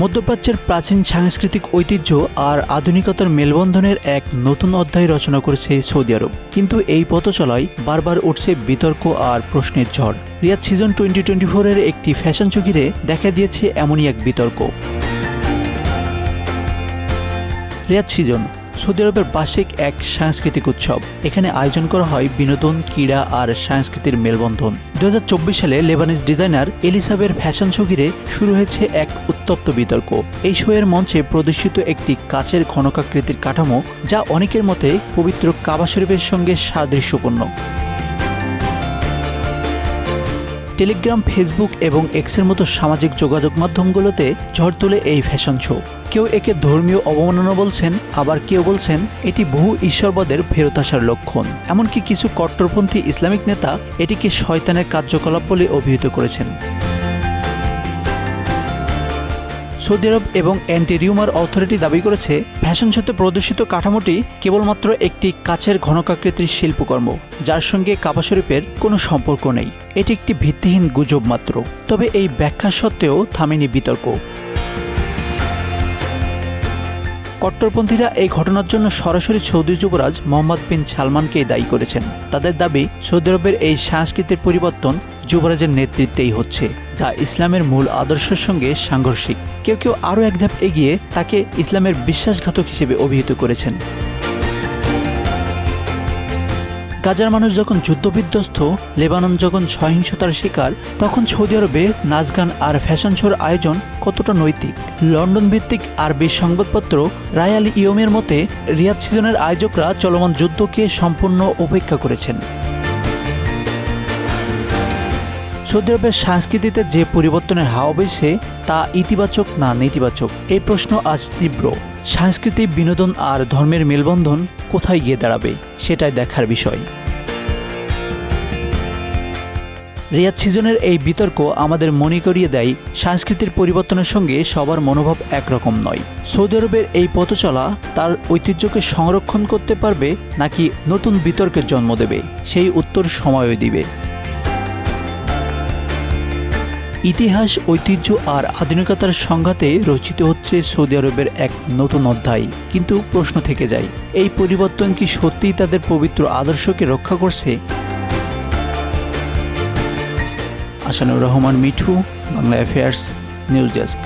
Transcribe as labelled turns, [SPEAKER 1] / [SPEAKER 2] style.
[SPEAKER 1] মধ্যপ্রাচ্যের প্রাচীন সাংস্কৃতিক ঐতিহ্য আর আধুনিকতার মেলবন্ধনের এক নতুন অধ্যায় রচনা করেছে সৌদি আরব। কিন্তু এই পথচলায় বারবার উঠছে বিতর্ক আর প্রশ্নের ঝড়। রিয়াদ সিজন টোয়েন্টি টোয়েন্টি ফোরের একটি ফ্যাশন চুকিরে দেখা দিয়েছে এমনই এক বিতর্ক। রিয়াদ সিজন সৌদি আরবের বার্ষিক এক সাংস্কৃতিক উৎসব। এখানে আয়োজন করা হয় বিনোদন, ক্রীড়া আর সংস্কৃতির মেলবন্ধন। দু হাজার চব্বিশ সালে লেবানিজ ডিজাইনার এলিসাবের ফ্যাশন শোগিরে শুরু হয়েছে এক উত্তপ্ত বিতর্ক। এই শোয়ের মঞ্চে প্রদর্শিত একটি কাচের ঘনকাকৃতির কাঠামো যা অনেকের মতে পবিত্র কাবা শরীফের সঙ্গে সাদৃশ্যপূর্ণ। টেলিগ্রাম, ফেসবুক এবং এক্সের মতো সামাজিক যোগাযোগ মাধ্যমগুলোতে ঝড় তুলে এই ফ্যাশন শো। কেউ একে ধর্মীয় অবমাননা বলছেন, আবার কেউ বলছেন এটি বহু ঈশ্বরবাদের ফেরত আসার লক্ষণ। এমনকি কিছু কট্টরপন্থী ইসলামিক নেতা এটিকে শয়তানের কার্যকলাপ বলে অভিহিত করেছেন। সৌদি আরব এবং অ্যান্টি রিউমার অথরিটি দাবি করেছে, ফ্যাশন শোতে প্রদর্শিত কাঠামোটি কেবলমাত্র একটি কাচের ঘনকাকৃতির শিল্পকর্ম, যার সঙ্গে কাবা শরীফের কোনো সম্পর্ক নেই। এটি একটি ভিত্তিহীন গুজব মাত্র। তবে এই ব্যাখ্যা সত্ত্বেও থামেনি বিতর্ক। কট্টরপন্থীরা এই ঘটনার জন্য সরাসরি সৌদি যুবরাজ মোহাম্মদ বিন সালমানকেই দায়ী করেছেন। তাদের দাবি, সৌদি আরবের এই সংস্কৃতির পরিবর্তন যুবরাজের নেতৃত্বেই হচ্ছে। যা ইসলামের মূল আদর্শের সঙ্গে সাংঘর্ষিক। কেউ কেউ আরও এক ধাপ এগিয়ে তাকে ইসলামের বিশ্বাসঘাতক হিসেবে অভিহিত করেছেন। গাজার মানুষ যখন যুদ্ধবিধ্বস্ত, লেবানন যখন সহিংসতার শিকার, তখন সৌদি আরবে নাচ গান আর ফ্যাশন শোর আয়োজন কতটা নৈতিক? লন্ডন ভিত্তিক আরবি সংবাদপত্র রায়াল ইয়মের মতে, রিয়াদ সিজনের আয়োজকরা চলমান যুদ্ধকে সম্পূর্ণ উপেক্ষা করেছেন। সৌদি আরবের সংস্কৃতিতে যে পরিবর্তনের হাওয়া বইছে তা ইতিবাচক না নেতিবাচক? এই প্রশ্ন আজ তীব্র। সংস্কৃতি বিনোদন আর ধর্মের মেলবন্ধন কোথায় গিয়ে দাঁড়াবে, সেটাই দেখার বিষয়। রিয়াদ সিজনের এই বিতর্ক আমাদের মনে করিয়ে দেয় সংস্কৃতির পরিবর্তনের সঙ্গে সবার মনোভাব একরকম নয়। সৌদি আরবের এই পথচলা তার ঐতিহ্যকে সংরক্ষণ করতে পারবে নাকি নতুন বিতর্কের জন্ম দেবে, সেই উত্তর সময়ই দিবে। ইতিহাস, ঐতিহ্য আর আধুনিকতার সংঘাতে রচিত হচ্ছে সৌদি আরবের এক নতুন অধ্যায়। কিন্তু প্রশ্ন থেকে যায়, এই পরিবর্তন কি সত্যিই তাদের পবিত্র আদর্শকে রক্ষা করছে? Ahsanur Rahman, Mithu, Bangla affairs news desk